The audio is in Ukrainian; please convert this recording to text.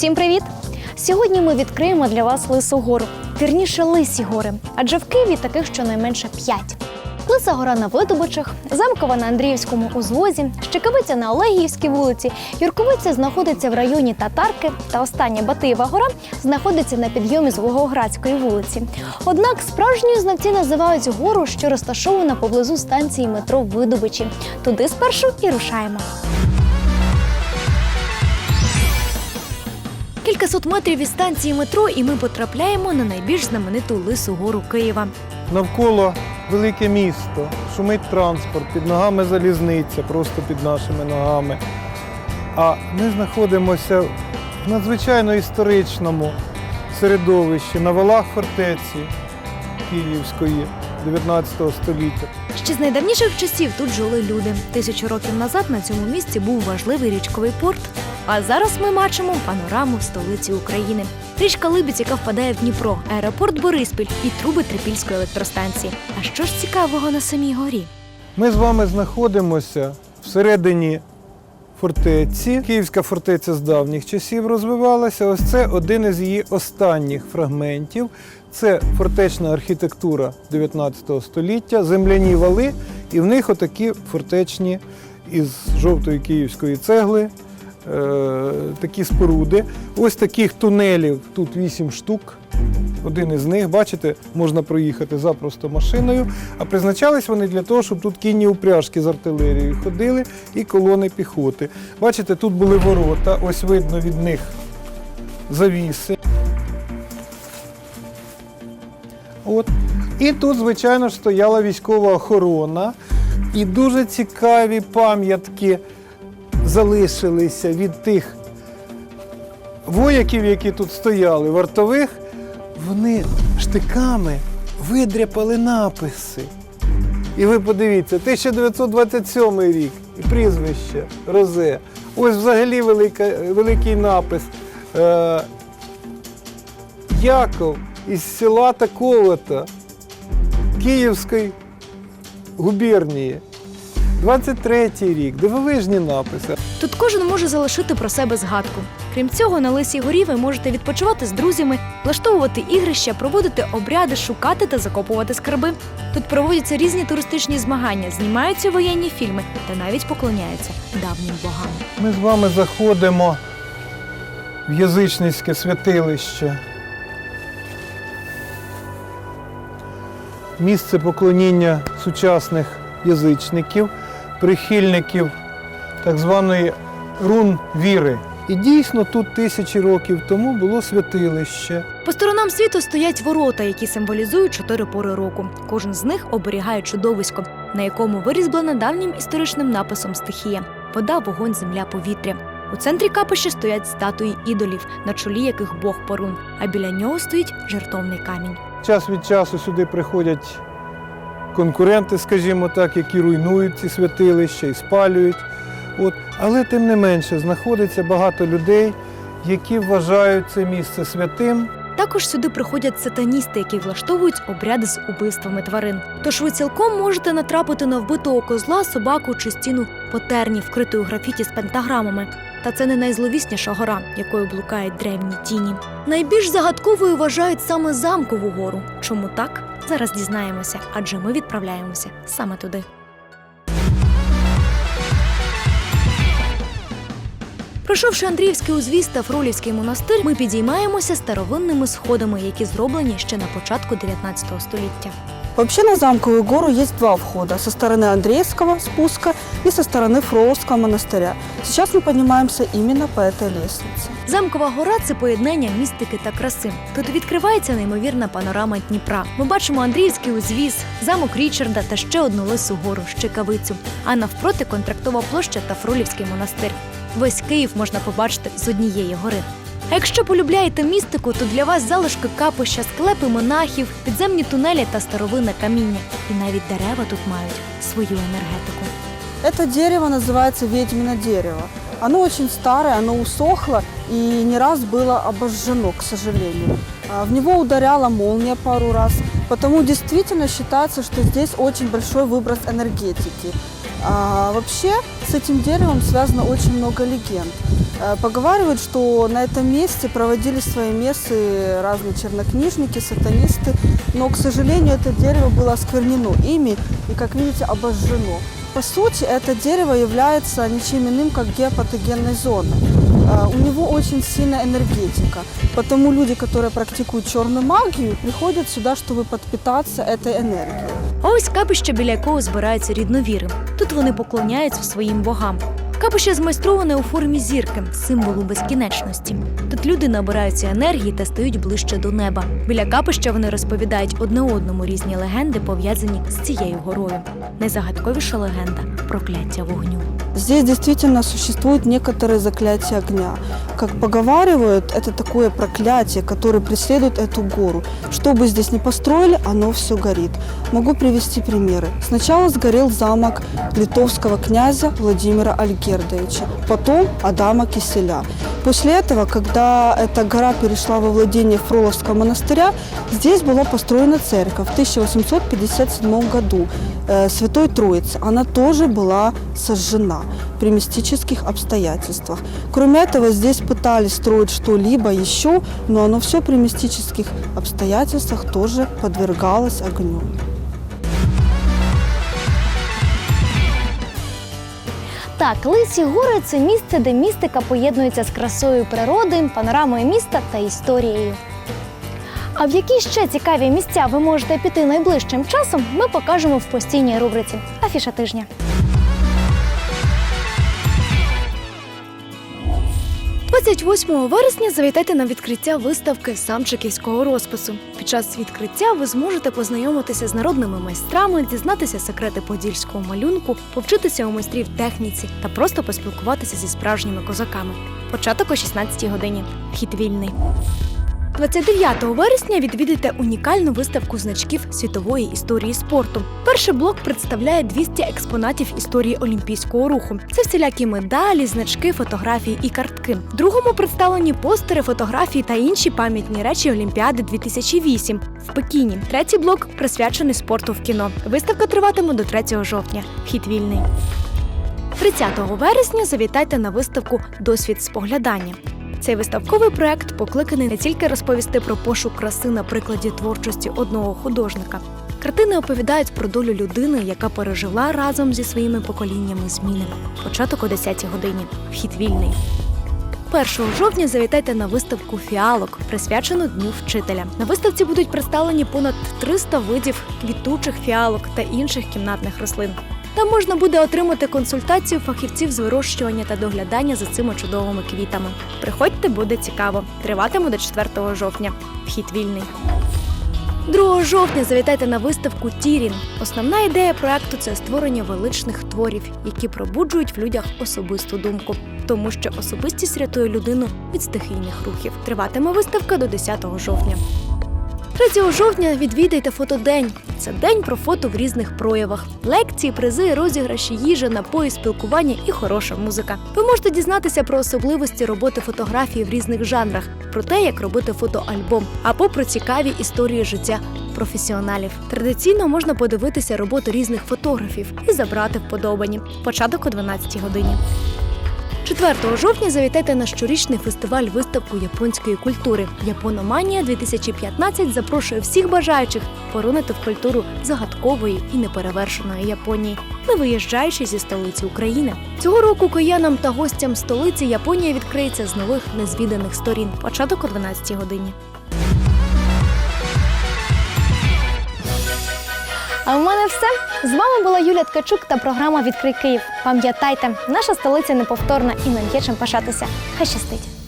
Усім привіт! Сьогодні ми відкриємо для вас Лису гору, вірніше Лисі гори, адже в Києві таких щонайменше п'ять. Лиса гора на Видобичах, Замкова на Андріївському узвозі, Щекавиця на Олегіївській вулиці, Юрковиця знаходиться в районі Татарки, та остання Батиєва гора знаходиться на підйомі з Волгоградської вулиці. Однак справжньою знавці називають гору, що розташована поблизу станції метро Видобичі. Туди спершу і рушаємо. Кількасот метрів від станції метро, і ми потрапляємо на найбільш знамениту лису гору Києва. Навколо велике місто, шумить транспорт, під ногами залізниця, просто під нашими ногами. А ми знаходимося в надзвичайно історичному середовищі на валах фортеці Київської 19 століття. Ще з найдавніших часів тут жили люди. Тисячу років назад на цьому місці був важливий річковий порт. А зараз ми бачимо панораму столиці України. Річка Либідь, яка впадає в Дніпро, аеропорт Бориспіль і труби Трипільської електростанції. А що ж цікавого на самій горі? Ми з вами знаходимося всередині фортеці. Київська фортеця з давніх часів розвивалася. Ось це один із її останніх фрагментів. Це фортечна архітектура 19 століття, земляні вали, і в них отакі фортечні із жовтої київської цегли. Е, Такі споруди. Ось таких тунелів тут вісім штук. Один із них, бачите, можна проїхати запросто машиною. А призначались вони для того, щоб тут кінні упряжки з артилерією ходили і колони піхоти. Бачите, тут були ворота, ось видно від них завіси. От. І тут, звичайно стояла військова охорона. І дуже цікаві пам'ятки залишилися від тих вояків, які тут стояли, вартових, вони штиками видряпали написи. І ви подивіться, 1927 рік і прізвище Розе. Ось взагалі велика, великий напис. Е, Яков із села Таковата Київської губернії. 23-й рік, дивовижні написи. Тут кожен може залишити про себе згадку. Крім цього, на Лисій горі ви можете відпочивати з друзями, влаштовувати ігрища, проводити обряди, шукати та закопувати скарби. Тут проводяться різні туристичні змагання, знімаються воєнні фільми та навіть поклоняються давнім богам. Ми з вами заходимо в язичницьке святилище. Місце поклоніння сучасних язичників, прихильників так званої рун віри. І дійсно тут тисячі років тому було святилище. По сторонам світу стоять ворота, які символізують чотири пори року. Кожен з них оберігає чудовисько, на якому вирізблено давнім історичним написом стихія: вода, вогонь, земля, повітря. У центрі капища стоять статуї ідолів, на чолі яких Бог Порун, а біля нього стоїть жертовний камінь. Час від часу сюди приходять конкуренти, скажімо так, які руйнують ці святилища і спалюють. От. Але тим не менше знаходиться багато людей, які вважають це місце святим. Також сюди приходять сатаністи, які влаштовують обряди з убивствами тварин. Тож ви цілком можете натрапити на вбитого козла, собаку чи стіну потерні, вкритою графіті з пентаграмами. Та це не найзловісніша гора, якою блукають древні тіні. Найбільш загадковою вважають саме замкову гору. Чому так? Зараз дізнаємося, адже ми відправляємося саме туди. Пройшовши Андріївський узвіз та Фролівський монастир, ми підіймаємося старовинними сходами, які зроблені ще на початку 19 століття. Вообще на Замковую гору есть два входа. Со стороны Андреевского спуска и со стороны Фроловского монастыря. Сейчас мы поднимаемся именно по этой лестнице. Замкова гора це поєднання містики та краси. Тут відкривається неймовірна панорама Дніпра. Ми бачимо Андріївський узвіз, замок Річарда та ще одну лису гору Щекавицю. А навпроти контрактова площа та Фролівський монастир. Весь Київ можна побачити з однієї гори. А якщо полюбляєте містику, то для вас залишки капища, склепи монахів, підземні тунелі та старовинне каміння. І навіть дерева тут мають свою енергетику. Это дерево называется ведьмино дерево. Оно очень старое, оно усохло и не раз было обожжено, к сожалению. А, В него ударяла молния пару раз, потому действительно считается, что здесь очень большой выброс энергетики. А вообще с этим деревом связано очень много легенд. Э, Поговаривают, что на этом месте проводили свои мессы разные чернокнижники, сатанисты, но, к сожалению, это дерево было осквернено ими и, как видите, обожжено. По сути, это дерево является ничем иным, как геопатогенной зоной. Э, У него очень сильная энергетика, потому люди, которые практикуют черную магию, приходят сюда, чтобы подпитаться этой энергией. А ось капище, біля якого збираються рідновіри. Тут вони поклоняються своїм богам. Капище змайстроване у формі зірки, символу безкінечності. Тут люди набираються енергії та стають ближче до неба. Біля капища вони розповідають одне одному різні легенди, пов'язані з цією горою. Найзагадковіша легенда прокляття вогню. Здесь действительно существуют некоторые заклятия огня. Как поговаривают, это такое проклятие, которое преследует эту гору. Что бы здесь ни построили, оно все горит. Могу привести примеры. Сначала сгорел замок литовского князя Владимира Альгердовича, потом Адама Киселя. После этого, когда эта гора перешла во владение Фроловского монастыря, здесь была построена церковь в 1857 году э, Святой Троицы. Она тоже была сожжена при мистических обстоятельствах. Кроме этого, здесь пытались строить что-либо еще, но оно все при мистических обстоятельствах тоже подвергалось огню. Так, Лисі гори це місце, де містика поєднується з красою природи, панорамою міста та історією. А в які ще цікаві місця ви можете піти найближчим часом, ми покажемо в постійній рубриці Афіша тижня. «28 вересня завітайте на відкриття виставки самчиківського розпису. Під час відкриття ви зможете познайомитися з народними майстрами, дізнатися секрети подільського малюнку, повчитися у майстрів техніці та просто поспілкуватися зі справжніми козаками. Початок о 16 годині. Вхід вільний. 29 вересня відвідайте унікальну виставку значків світової історії спорту. Перший блок представляє 200 експонатів історії олімпійського руху. Це всілякі медалі, значки, фотографії і картки. В другому представлені постери, фотографії та інші пам'ятні речі Олімпіади 2008 в Пекіні. Третій блок присвячений спорту в кіно. Виставка триватиме до 3 жовтня. Вхід вільний. 30 вересня завітайте на виставку Досвід споглядання. Цей виставковий проект покликаний не тільки розповісти про пошук краси на прикладі творчості одного художника. Картини оповідають про долю людини, яка пережила разом зі своїми поколіннями зміни. Початок о 10 годині. Вхід вільний. 1 жовтня завітайте на виставку фіалок, присвячену Дню вчителя. На виставці будуть представлені понад 300 видів квітучих фіалок та інших кімнатних рослин. Там можна буде отримати консультацію фахівців з вирощування та доглядання за цими чудовими квітами. Приходьте, буде цікаво. Триватиме до 4 жовтня. Вхід вільний. 2 жовтня завітайте на виставку Тірін. Основна ідея проекту це створення величних творів, які пробуджують в людях особисту думку, тому що особистість рятує людину від стихійних рухів. Триватиме виставка до 10 жовтня. 3 жовтня відвідайте фотодень. Це день про фото в різних проявах: лекції, призи, розіграші, їжа, напої, спілкування і хороша музика. Ви можете дізнатися про особливості роботи фотографії в різних жанрах, про те, як робити фотоальбом, або про цікаві історії життя професіоналів. Традиційно можна подивитися роботи різних фотографів і забрати вподобані. Початок о 12 годині. 4 жовтня завітайте на щорічний фестиваль виставку японської культури. Япономанія 2015 запрошує всіх бажаючих поронити в культуру загадкової і неперевершеної Японії, не виїжджаючи зі столиці України. Цього року киянам та гостям столиці Японія відкриється з нових незвіданих сторін. Початок о 12 годині. А в мене все. З вами була Юля Ткачук та програма Відкрий Київ. Пам'ятайте, наша столиця неповторна і нам є чим пишатися. Хай щастить!